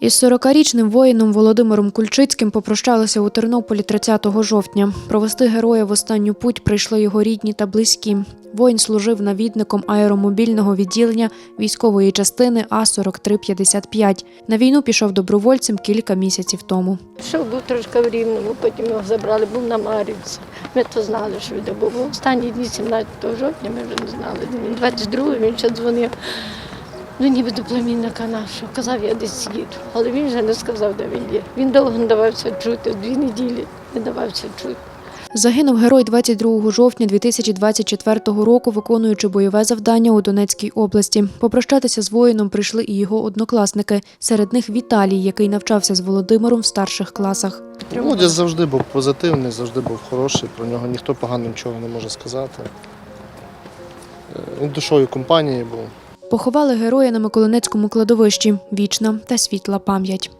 Із 40-річним воїном Володимиром Кульчицьким попрощалися у Тернополі 30 жовтня. Провести героя в останню путь прийшли його рідні та близькі. Воїн служив навідником аеромобільного відділення військової частини А-4355. На війну пішов добровольцем кілька місяців тому. Що був трошки в Рівному, потім його забрали, був на Мар'їнці. Ми то знали, що він був. Останні дні 17 жовтня ми вже не знали. де Він 22 він ще дзвонив. Ну, ніби до племінника нашого. Казав, я десь їду. Але він вже не сказав, де він є. Він довго не давався чути, дві неділі не давався чути. Загинув герой 22 жовтня 2024 року, виконуючи бойове завдання у Донецькій області. Попрощатися з воїном прийшли і його однокласники. Серед них Віталій, який навчався з Володимиром в старших класах. Володя завжди був позитивний, завжди був хороший, про нього ніхто погано нічого не може сказати. Е, Він душою компанії був. Поховали героя на Миколинецькому кладовищі. Вічна та світла пам'ять.